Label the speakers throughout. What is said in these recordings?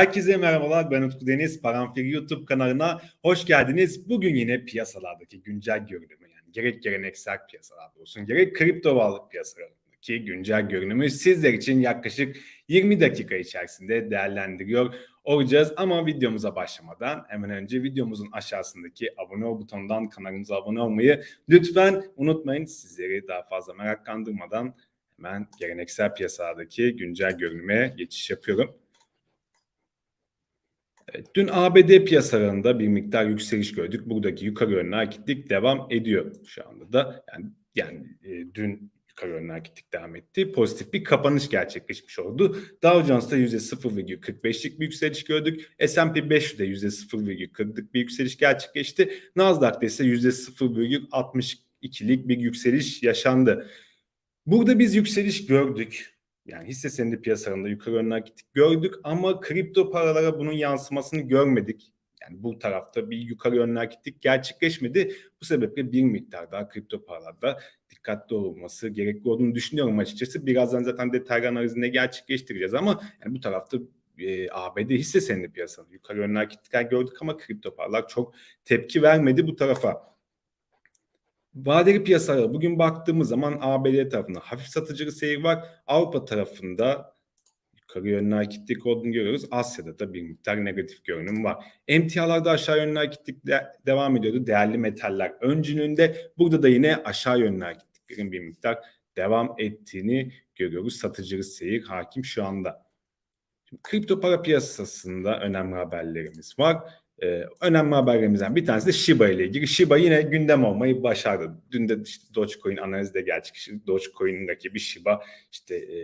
Speaker 1: Herkese merhabalar. Ben Utku Deniz. Paranfil YouTube kanalına hoş geldiniz. Bugün yine piyasalardaki güncel görünümü yani gerek geleneksel piyasalarda olsun gerek kripto varlık piyasalarındaki güncel görünümü sizler için yaklaşık 20 dakika içerisinde değerlendiriyor olacağız. Ama videomuza başlamadan hemen önce videomuzun aşağısındaki abone ol butonundan kanalımıza abone olmayı lütfen unutmayın. Sizleri daha fazla meraklandırmadan hemen geleneksel piyasalardaki güncel görünüme geçiş yapıyorum. Dün ABD piyasalarında bir miktar yükseliş gördük. Buradaki yukarı yönlü hareketlik devam ediyor şu anda da. Yani, yani e, dün yukarı yönlü hareketlik devam etti. Pozitif bir kapanış gerçekleşmiş oldu. Dow Jones'ta %0,45'lik bir yükseliş gördük. S&P 500'de %0,40'lık bir yükseliş gerçekleşti. Nasdaq'ta ise %0,62'lik bir yükseliş yaşandı. Burada biz yükseliş gördük. Yani hisse senedi piyasalarında yukarı yönlü hareket gördük ama kripto paralara bunun yansımasını görmedik. Yani bu tarafta bir yukarı yönlü hareketlik gerçekleşmedi. Bu sebeple bir miktar daha kripto paralarda dikkatli olması gerekli olduğunu düşünüyorum açıkçası. Birazdan zaten detaylı analizinde gerçekleştireceğiz ama yani bu tarafta e, ABD hisse senedi piyasalarında yukarı yönlü hareketlikler gördük ama kripto paralar çok tepki vermedi bu tarafa. Vadeli piyasalara bugün baktığımız zaman ABD tarafında hafif satıcı seyir var. Avrupa tarafında yukarı yönlü hareketlik olduğunu görüyoruz. Asya'da da bir miktar negatif görünüm var. Emtialarda aşağı yönlü hareketlik de devam ediyordu. Değerli metaller öncülüğünde. Burada da yine aşağı yönlü hareketliklerin bir miktar devam ettiğini görüyoruz. Satıcı seyir hakim şu anda. Şimdi kripto para piyasasında önemli haberlerimiz var. Ee, önemli haberlerimizden bir tanesi de Shiba ile ilgili. Shiba yine gündem olmayı başardı. Dün de işte Dogecoin analizi de gerçekleşti. Dogecoin'in rakibi Shiba işte e,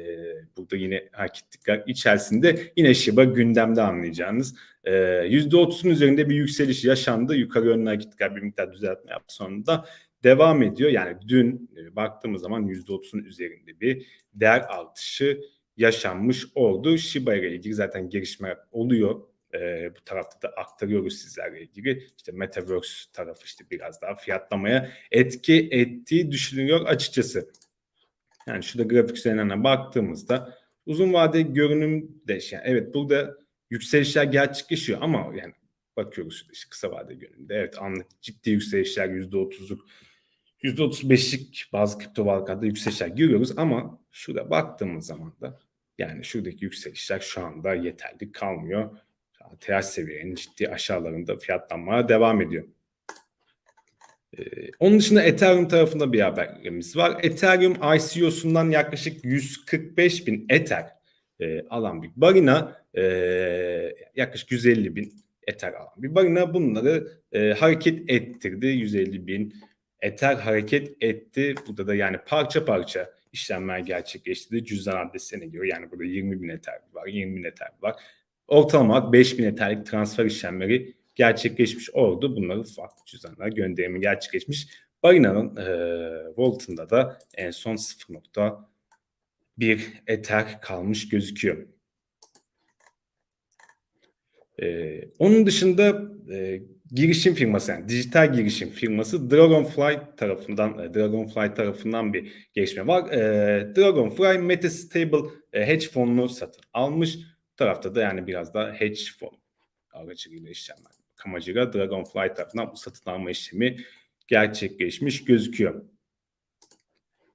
Speaker 1: burada yine hareketlikler içerisinde yine Shiba gündemde anlayacağınız. E, %30'un üzerinde bir yükseliş yaşandı. Yukarı yönlü hareketlikler bir miktar düzeltme yaptı sonunda devam ediyor. Yani dün e, baktığımız zaman %30'un üzerinde bir değer artışı yaşanmış oldu. Shiba ile ilgili zaten gelişmeler oluyor e, bu tarafta da aktarıyoruz sizlerle ilgili. İşte Metaverse tarafı işte biraz daha fiyatlamaya etki ettiği düşünülüyor açıkçası. Yani şurada grafik üzerinden baktığımızda uzun vade görünüm de yani evet burada yükselişler gerçekleşiyor ama yani bakıyoruz işte kısa vade görünümde evet anlık ciddi yükselişler %30'luk %35'lik bazı kripto varlıklarda yükselişler görüyoruz ama şurada baktığımız zaman da yani şuradaki yükselişler şu anda yeterli kalmıyor. TH seviyenin ciddi aşağılarında fiyatlanmaya devam ediyor. Ee, onun dışında Ethereum tarafında bir haberimiz var. Ethereum ICO'sundan yaklaşık 145 bin Ether e, alan bir barina e, yaklaşık 150 bin Ether alan bir barina bunları e, hareket ettirdi. 150 bin Ether hareket etti. Burada da yani parça parça işlemler gerçekleştirdi. Cüzdan adresine göre yani burada 20 bin Ether var, 20 bin Ether var. Ortalama 5000 Ether'lik transfer işlemleri gerçekleşmiş oldu. Bunları farklı cüzdanlara gönderimi gerçekleşmiş. Barina'nın e, Volt'unda da en son 0.1 Ether kalmış gözüküyor. E, onun dışında e, girişim firması yani dijital girişim firması Dragonfly tarafından e, Dragonfly tarafından bir gelişme var. E, Dragonfly Metastable e, hedge fonunu satın almış tarafta da yani biraz da hedge fon aracılığıyla işlemler. Amacıyla Dragonfly tarafından bu satın alma işlemi gerçekleşmiş gözüküyor.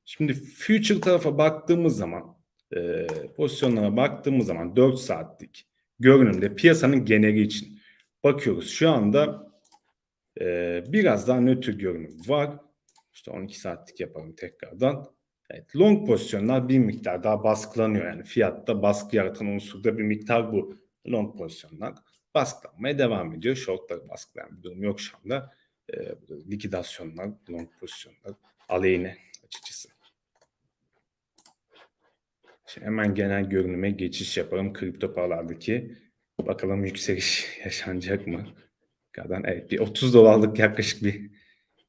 Speaker 1: Şimdi future tarafa baktığımız zaman e, pozisyonlara baktığımız zaman 4 saatlik görünümde piyasanın geneli için bakıyoruz. Şu anda e, biraz daha nötr görünüm var. İşte 12 saatlik yapalım tekrardan. Evet, long pozisyonlar bir miktar daha baskılanıyor. Yani fiyatta baskı yaratan unsurda bir miktar bu. Long pozisyonlar baskılanmaya devam ediyor. Shortları baskılayan bir durum yok şu anda. Ee, likidasyonlar, long pozisyonlar aleyhine açıkçası. Şimdi hemen genel görünüme geçiş yapalım. Kripto paralardaki bakalım yükseliş yaşanacak mı? Kadar evet bir 30 dolarlık yaklaşık bir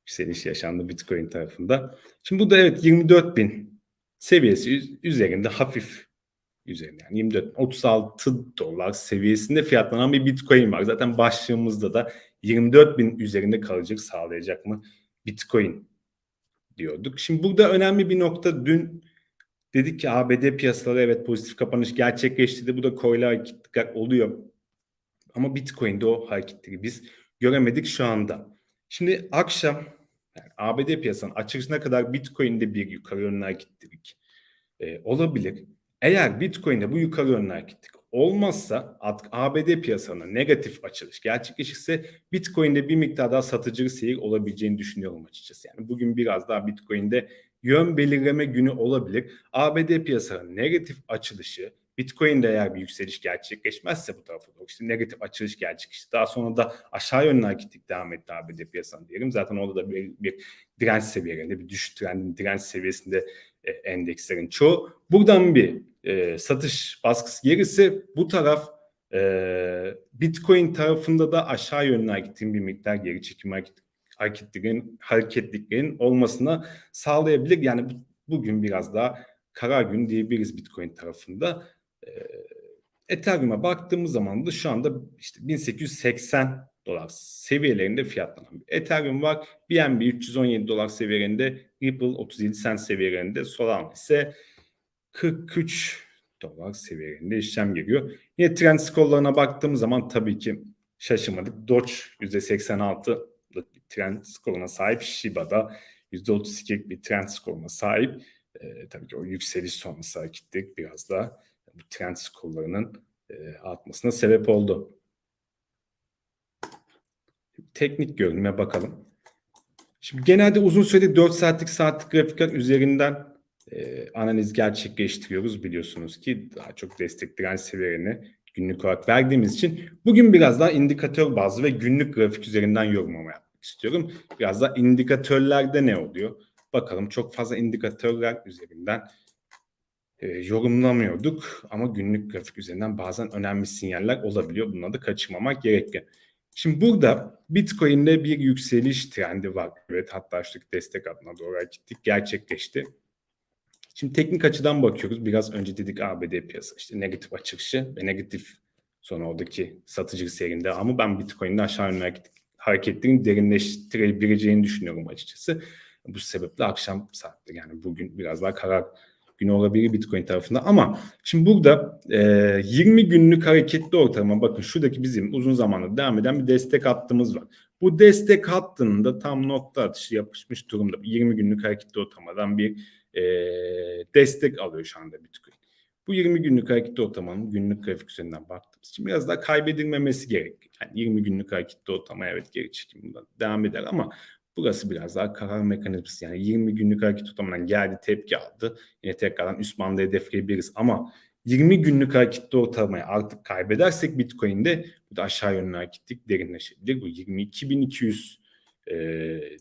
Speaker 1: yükseliş yaşandı Bitcoin tarafında. Şimdi bu da evet 24 bin seviyesi üzerinde hafif üzerinde yani 24 36 dolar seviyesinde fiyatlanan bir Bitcoin var. Zaten başlığımızda da 24 bin üzerinde kalacak sağlayacak mı Bitcoin diyorduk. Şimdi burada önemli bir nokta dün dedik ki ABD piyasaları evet pozitif kapanış gerçekleştirdi. Bu da coin'ler oluyor. Ama Bitcoin'de o hareketleri biz göremedik şu anda. Şimdi akşam yani ABD piyasanın açılışına kadar Bitcoin'de bir yukarı yönlü hareketlilik e, olabilir. Eğer Bitcoin'de bu yukarı yönlü hareketlilik olmazsa ABD piyasasına negatif açılış gerçekleşirse Bitcoin'de bir miktar daha satıcı seyir olabileceğini düşünüyorum açıkçası. Yani bugün biraz daha Bitcoin'de yön belirleme günü olabilir. ABD piyasanın negatif açılışı Bitcoin'de eğer bir yükseliş gerçekleşmezse bu tarafa doğru işte negatif açılış gerçekleşti. Daha sonra da aşağı yönlü hareketlik devam etti ABD piyasanın diyelim. Zaten orada da bir, bir direnç seviyelerinde bir düşüş trendin direnç seviyesinde e, endekslerin çoğu. Buradan bir e, satış baskısı gelirse bu taraf e, Bitcoin tarafında da aşağı yönlü hareketin bir miktar geri çekim hareket, hareketlerin, hareketliklerin olmasına sağlayabilir. Yani bu, bugün biraz daha karar gün diyebiliriz Bitcoin tarafında. E, Ethereum'a baktığımız zaman da şu anda işte 1880 dolar seviyelerinde fiyatlanan bir Ethereum var. BNB 317 dolar seviyelerinde, Ripple 37 cent seviyelerinde, Solana ise 43 dolar seviyelerinde işlem geliyor. Yine trend skorlarına baktığımız zaman tabii ki şaşırmadık. Doge %86'lık bir trend skoruna sahip. Shiba'da %32'lik bir trend skoruna sahip. Ee, tabii ki o yükseliş sonrası hareketlik biraz da bu trend skorlarının e, artmasına sebep oldu. Teknik görünüme bakalım. Şimdi genelde uzun sürede 4 saatlik saatlik grafikler üzerinden e, analiz gerçekleştiriyoruz biliyorsunuz ki daha çok destek direnç seviyelerini günlük olarak verdiğimiz için bugün biraz daha indikatör bazlı ve günlük grafik üzerinden yorumlama yapmak istiyorum. Biraz daha indikatörlerde ne oluyor? Bakalım çok fazla indikatörler üzerinden e, yorumlamıyorduk ama günlük grafik üzerinden bazen önemli sinyaller olabiliyor. Bunları da kaçırmamak gerekli. Şimdi burada Bitcoin'de bir yükseliş trendi var. Evet hatta şu destek adına doğru gittik gerçekleşti. Şimdi teknik açıdan bakıyoruz. Biraz önce dedik ABD piyasa işte negatif açılışı ve negatif sonra oradaki satıcı serinde ama ben Bitcoin'de aşağı yönlü hareketlerin derinleştirebileceğini düşünüyorum açıkçası. Bu sebeple akşam saatleri yani bugün biraz daha karar günü olabilir Bitcoin tarafında ama şimdi burada e, 20 günlük hareketli ortalama bakın şuradaki bizim uzun zamandır devam eden bir destek hattımız var. Bu destek hattında tam nokta atışı yapışmış durumda. 20 günlük hareketli ortalamadan bir e, destek alıyor şu anda Bitcoin. Bu 20 günlük hareketli ortalamanın günlük grafik üzerinden baktığımız için biraz daha kaybedilmemesi gerek. Yani 20 günlük hareketli ortalama evet geri çekim bundan devam eder ama burası biraz daha karar mekanizması. Yani 20 günlük hareket ortalamandan geldi tepki aldı. Yine tekrardan üst bandı hedefleyebiliriz ama 20 günlük hareketli ortalamayı artık kaybedersek Bitcoin'de bu da aşağı yönlü hareketlik derinleşebilir. Bu 22.200 e,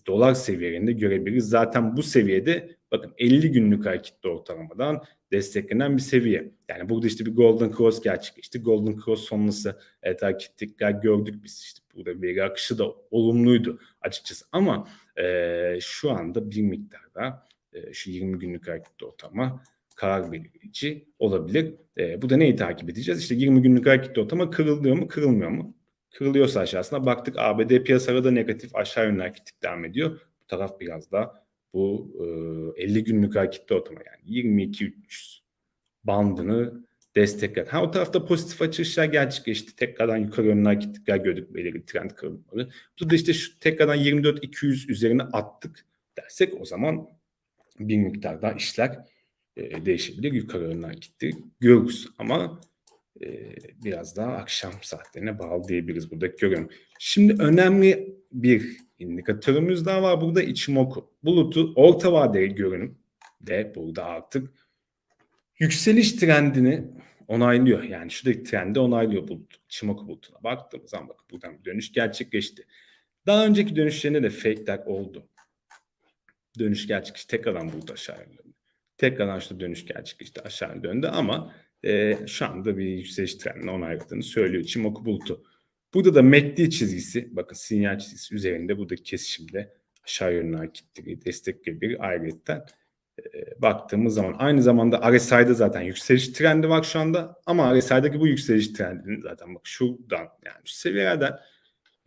Speaker 1: dolar seviyelerinde görebiliriz. Zaten bu seviyede bakın 50 günlük hareketli ortalamadan desteklenen bir seviye. Yani burada işte bir Golden Cross gerçekleşti. Golden Cross sonrası evet hareketlikler gördük biz işte burada veri akışı da olumluydu açıkçası ama e, şu anda bir miktarda e, şu 20 günlük hareketli ortalama karar belirleyici olabilir. E, bu da neyi takip edeceğiz? İşte 20 günlük hareketli ortalama kırılıyor mu kırılmıyor mu? Kırılıyorsa aşağısına baktık ABD piyasaları da negatif aşağı yönlü hareketlik devam ediyor. Bu taraf biraz da bu e, 50 günlük hareketli ortalama yani 22-300 bandını destekler. Ha o tarafta pozitif açılışlar gerçekleşti. Tekrardan yukarı yönlü hareketlikler gördük belirli trend kırılmaları. Burada işte şu tekrardan 24-200 üzerine attık dersek o zaman bir miktar daha işler e, değişebilir. Yukarı yönlü hareketleri görürüz. Ama e, biraz daha akşam saatlerine bağlı diyebiliriz burada görüyorum. Şimdi önemli bir indikatörümüz daha var burada Ichimoku. Bulutu orta vadeli görünüm de burada artık yükseliş trendini onaylıyor. Yani şuradaki trendi onaylıyor bulut. Ichimoku bulutuna baktığımız zaman bakın buradan bir dönüş gerçekleşti. Daha önceki dönüşlerinde de fake'ler oldu. Dönüş gerçekleşti. Tekrardan bulut aşağı döndü. Tekrardan şu dönüş gerçekleşti aşağı döndü ama e, şu anda bir yükseliş trendini onayladığını söylüyor Ichimoku bulutu. Burada da MACD çizgisi, bakın sinyal çizgisi üzerinde buradaki kesişimde aşağı yönlü hareketleri destekleyebilir ayrıyetten e, baktığımız zaman aynı zamanda RSI'de zaten yükseliş trendi var şu anda ama RSI'deki bu yükseliş trendinin zaten bak şuradan yani şu seviyelerden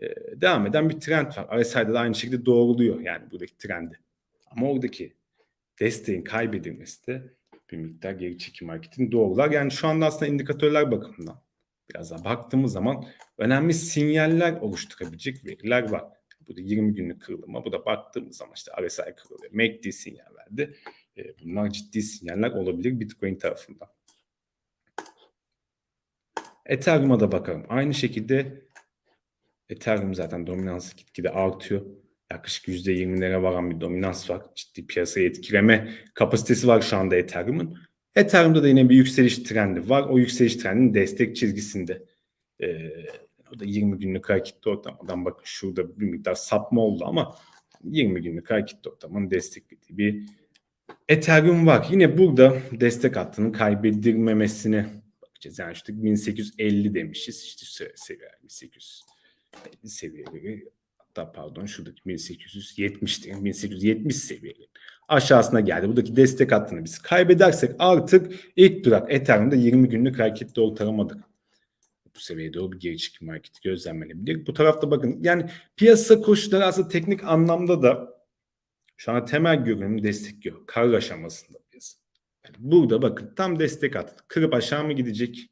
Speaker 1: e, devam eden bir trend var. RSI'de de aynı şekilde doğruluyor yani buradaki trendi. Ama oradaki desteğin kaybedilmesi de bir miktar geri çekim hareketini doğrular. Yani şu anda aslında indikatörler bakımından biraz daha baktığımız zaman önemli sinyaller oluşturabilecek veriler var. Bu da 20 günlük kırılma. Bu da baktığımız zaman işte RSI kırılıyor. MACD sinyal verdi. E, bunlar ciddi sinyaller olabilir Bitcoin tarafından. Ethereum'a da bakalım. Aynı şekilde Ethereum zaten dominansı gitgide artıyor. Yaklaşık %20'lere varan bir dominans var. Ciddi piyasayı etkileme kapasitesi var şu anda Ethereum'un. Ethereum'da da yine bir yükseliş trendi var. O yükseliş trendinin destek çizgisinde. Ee, o da 20 günlük hareketli ortamadan bakın şurada bir miktar sapma oldu ama 20 günlük hareketli ortamın desteklediği bir Ethereum var. Yine burada destek hattının kaybedilmemesini bakacağız. Yani işte 1850 demişiz. İşte seviye 1850 seviyeleri hatta pardon şuradaki 1870 değil, 1870 seviyeleri aşağısına geldi. Buradaki destek hattını biz kaybedersek artık ilk durak Ethereum'da 20 günlük hareketli oltaramadık. Bu seviyede o bir geri çekim hareketi gözlemlenebilir. Bu tarafta bakın yani piyasa koşulları aslında teknik anlamda da şu an temel görünüm destekliyor. Kar aşamasında piyasa. Yani burada bakın tam destek attı. Kırıp aşağı mı gidecek?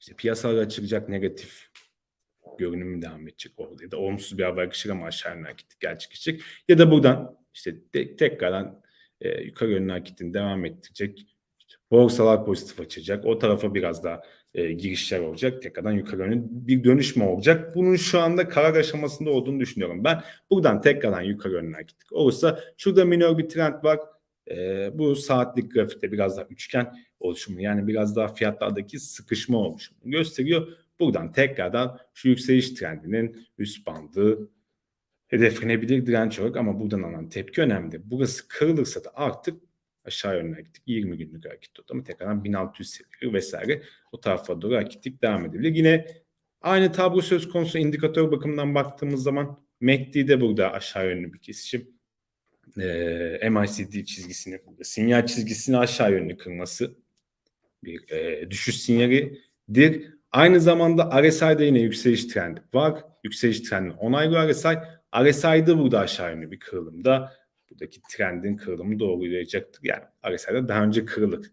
Speaker 1: İşte piyasalar açılacak negatif görünümü devam edecek orada ya da olumsuz bir haber akışı ama aşağı yönlü hareket gerçekleşecek ya da buradan işte de, tekrardan e, yukarı yönlü hareketini devam ettirecek. İşte borsalar pozitif açacak. O tarafa biraz daha e, girişler olacak. Tekrardan yukarı yönlü bir dönüş mü olacak? Bunun şu anda karar aşamasında olduğunu düşünüyorum. Ben buradan tekrardan yukarı yönlü hareket olursa şurada minor bir trend var. E, bu saatlik grafikte biraz daha üçgen oluşumu yani biraz daha fiyatlardaki sıkışma oluşumunu gösteriyor. Buradan tekrardan şu yükseliş trendinin üst bandı hedeflenebilir direnç olarak ama buradan alan tepki önemli. Burası kırılırsa da artık aşağı yönüne gittik. 20 günlük hareket oldu ama tekrardan 1600 seviyeleri vesaire o tarafa doğru hareketlik devam edebilir. Yine aynı tablo söz konusu indikatör bakımından baktığımız zaman MACD'de burada aşağı yönlü bir kesişim. E, MACD çizgisini, sinyal çizgisini aşağı yönlü kırması bir e, düşüş sinyalidir. Aynı zamanda RSI'de yine yükseliş trendi var. Yükseliş trendini onaylıyor RSI. RSI'de burada aşağı yönlü bir kırılımda buradaki trendin kırılımı doğrulayacaktır. Yani RSI'de daha önce kırılık.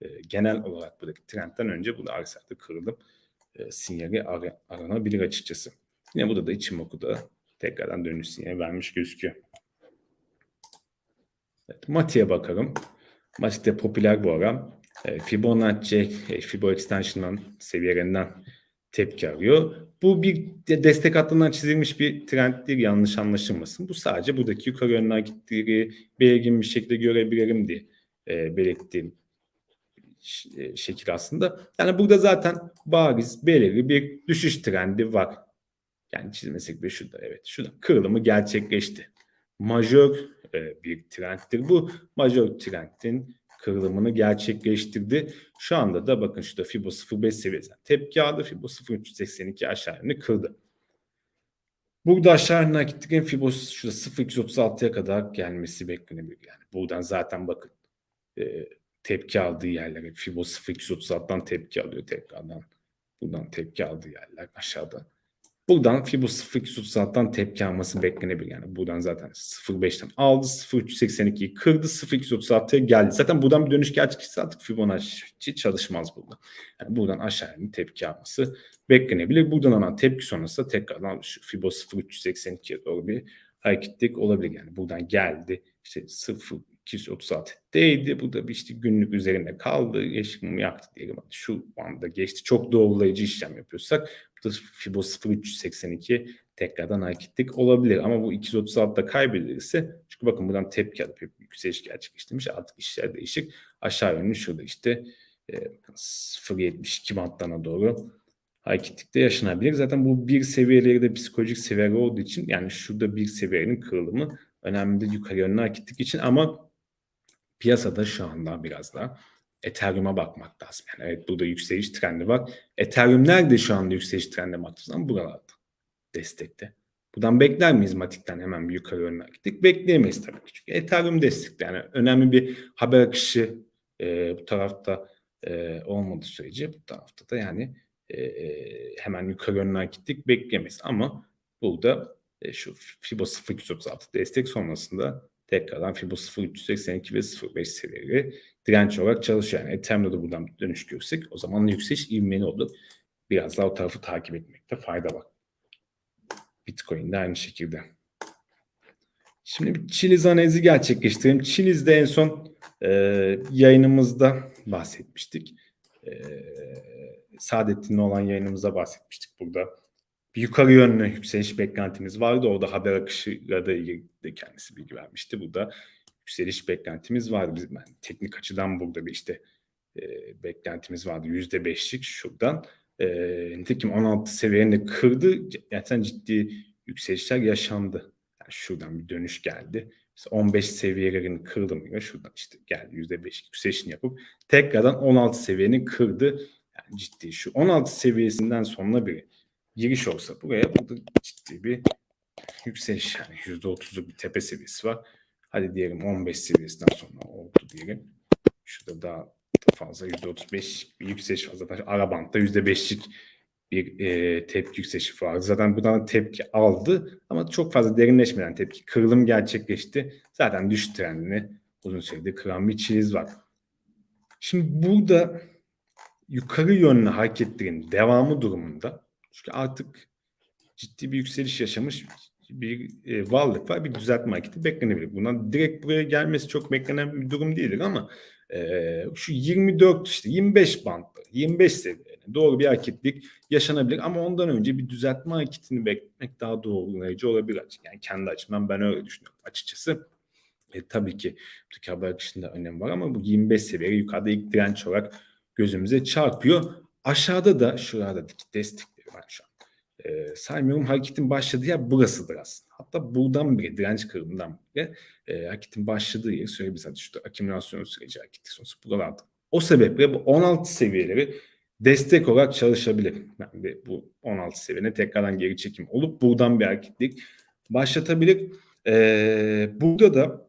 Speaker 1: E, genel olarak buradaki trendten önce burada RSI'de kırılım e, sinyali ar- aranabilir açıkçası. Yine burada da Ichimoku'da tekrardan dönüş sinyali vermiş gözüküyor. Evet, Mati'ye bakalım. Mati de popüler bu ara. E, Fibonacci, e, Fibo Extension'dan seviyelerinden tepki arıyor. Bu bir destek hattından çizilmiş bir trenddir yanlış anlaşılmasın. Bu sadece buradaki yukarı yönlü hareketleri belirgin bir şekilde görebilirim diye e, belirttiğim şekil aslında. Yani burada zaten bariz belirli bir düşüş trendi var. Yani çizmesek de şurada evet şurada kırılımı gerçekleşti. Majör e, bir trendtir bu. Majör trendin kırılımını gerçekleştirdi. Şu anda da bakın şurada Fibo 0.5 seviyesinden tepki aldı. Fibo 0.382 aşağı yönlü kırdı. Burada aşağı yönlü gittiğinde Fibo şurada 0.236'ya kadar gelmesi beklenebilir. Yani buradan zaten bakın e, tepki aldığı yerlere Fibo 0.236'dan tepki alıyor tekrardan. Buradan tepki aldığı yerler aşağıda. Buradan Fibo 0.236'dan tepki alması beklenebilir. Yani buradan zaten 0.5'ten aldı. 0.382'yi kırdı. 0.236'ya geldi. Zaten buradan bir dönüş gerçekleşse artık Fibonacci çalışmaz burada. Yani buradan aşağıya bir tepki alması beklenebilir. Buradan alan tepki sonrası tekrardan şu Fibo 0.382'ye doğru bir hareketlik olabilir. Yani buradan geldi. İşte 0 236 değdi. Bu da işte günlük üzerinde kaldı. Yeşil yaktı diyelim. Şu anda geçti. Çok doğrulayıcı işlem yapıyorsak bu da Fibo 0382 tekrardan hareketlik olabilir. Ama bu 236'da kaybedilirse çünkü bakın buradan tepki alıp yükseliş gerçekleştirmiş. Artık işler değişik. Aşağı yönlü şurada işte e, 0.72 bantlarına doğru hareketlikte yaşanabilir. Zaten bu bir seviyeleri de psikolojik seviyeler olduğu için yani şurada bir seviyenin kırılımı önemli yukarı yönlü hareketlik için ama piyasada şu anda biraz da Ethereum'a bakmak lazım. Yani evet burada yükseliş trendi var. Ethereum nerede şu anda yükseliş trendi baktığımız zaman buralarda. Destekte. Buradan bekler miyiz Matik'ten hemen bir yukarı yönlü gittik? Bekleyemeyiz tabii ki. Çünkü Ethereum destekte. Yani önemli bir haber akışı e, bu tarafta e, olmadığı sürece bu tarafta da yani e, hemen yukarı yönlü gittik bekleyemeyiz. Ama burada e, şu Fibo 0236 destek sonrasında tekrardan Fibo 0382 ve 05 seviyeleri direnç olarak çalışıyor. Yani Ethereum'da da buradan dönüş görsek o zaman yükseliş ivmeli olur. biraz daha o tarafı takip etmekte fayda var. Bitcoin de aynı şekilde. Şimdi bir Chiliz analizi gerçekleştirelim. Chiliz'de en son e, yayınımızda bahsetmiştik. E, Saadettin'le olan yayınımızda bahsetmiştik burada. Bir yukarı yönlü yükseliş beklentimiz vardı. Orada haber akışıyla da ilgili kendisi bilgi vermişti. Burada yükseliş beklentimiz vardı. Bizim yani teknik açıdan burada bir işte e, beklentimiz vardı. Yüzde beşlik şuradan. E, nitekim 16 seviyeni kırdı. Gerçekten ciddi yükselişler yaşandı. Yani şuradan bir dönüş geldi. Mesela 15 seviyelerini kırdım. Ya şuradan işte geldi %5 yükselişini yapıp tekrardan 16 seviyeni kırdı. Yani ciddi şu 16 seviyesinden sonra bir giriş olsa buraya burada ciddi bir yükseliş yani %30'luk bir tepe seviyesi var. Hadi diyelim 15 seviyesinden sonra oldu diyelim. Şurada daha da fazla %35 bir yükseliş var. Zaten Arabant'ta %5'lik bir e, tepki yükselişi vardı. Zaten buradan tepki aldı ama çok fazla derinleşmeden tepki kırılım gerçekleşti. Zaten düş trendini uzun süredir kıran bir çiz var. Şimdi burada yukarı yönlü hareketlerin devamı durumunda çünkü artık ciddi bir yükseliş yaşamış bir e, varlık var. Bir düzeltme hareketi beklenebilir. Buna direkt buraya gelmesi çok beklenen bir durum değildir ama e, şu 24 işte 25 bantları 25 seviyelerine doğru bir hareketlik yaşanabilir ama ondan önce bir düzeltme hareketini beklemek daha doğrulayıcı olabilir. Yani kendi açımdan ben öyle düşünüyorum açıkçası. E, tabii ki buradaki haber akışında önem var ama bu 25 seviye yukarıda ilk direnç olarak gözümüze çarpıyor. Aşağıda da şurada var şu an. E, saymıyorum hareketin başladığı yer burasıdır aslında. Hatta buradan bile direnç kırılımından bile e, hareketin başladığı yeri söyleyebiliriz. Şu akümülasyon süreci hareketi sonrası buralarda. O sebeple bu 16 seviyeleri destek olarak çalışabilir. Yani bu 16 seviyene tekrardan geri çekim olup buradan bir hareketlik başlatabilir. Ee, burada da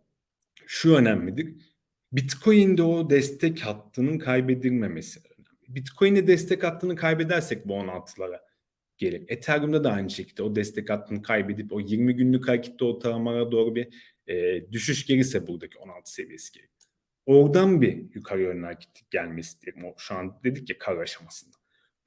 Speaker 1: şu önemlidir. Bitcoin'de o destek hattının kaybedilmemesi önemli. Bitcoin'de destek hattını kaybedersek bu 16'lara gelir. Ethereum'da da aynı şekilde o destek hattını kaybedip o 20 günlük harekette ortalamalara doğru bir e, düşüş gelirse buradaki 16 seviyesi gelir. Oradan bir yukarı yönlü hareketlik gelmesi diyelim. O şu an dedik ya kar aşamasında.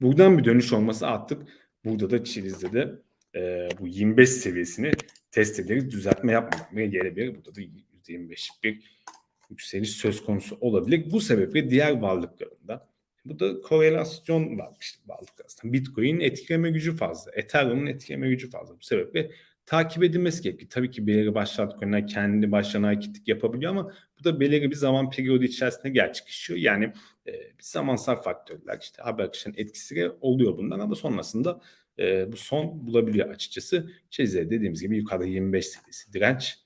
Speaker 1: Buradan bir dönüş olması artık burada da Çiliz'de de e, bu 25 seviyesini test ederiz. Düzeltme yapmadan ve gelebilir. Burada da %25'lik bir yükseliş söz konusu olabilir. Bu sebeple diğer varlıklarında bu da korelasyon var işte varlık aslında. Bitcoin etkileme gücü fazla. Ethereum'un etkileme gücü fazla. Bu sebeple takip edilmesi gerekiyor. Tabii ki belirli başlı altcoin'ler kendi başlarına hareketlik yapabiliyor ama bu da belirli bir zaman periyodu içerisinde gerçekleşiyor. Yani e, bir zamansal faktörler işte haber akışının etkisi oluyor bundan ama sonrasında e, bu son bulabiliyor açıkçası. Çizgileri dediğimiz gibi yukarıda 25 seviyesi direnç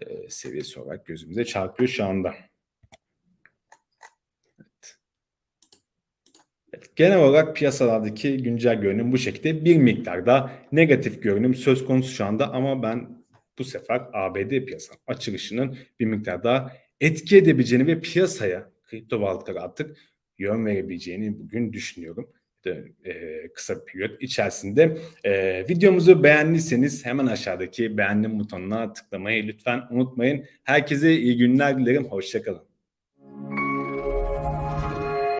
Speaker 1: e, seviyesi olarak gözümüze çarpıyor şu anda. Genel olarak piyasalardaki güncel görünüm bu şekilde. Bir miktarda negatif görünüm söz konusu şu anda ama ben bu sefer ABD piyasanın açılışının bir miktar daha etki edebileceğini ve piyasaya kripto varlıklara artık yön verebileceğini bugün düşünüyorum. E, kısa bir periyot içerisinde. E, videomuzu beğendiyseniz hemen aşağıdaki beğendim butonuna tıklamayı lütfen unutmayın. Herkese iyi günler dilerim. Hoşçakalın.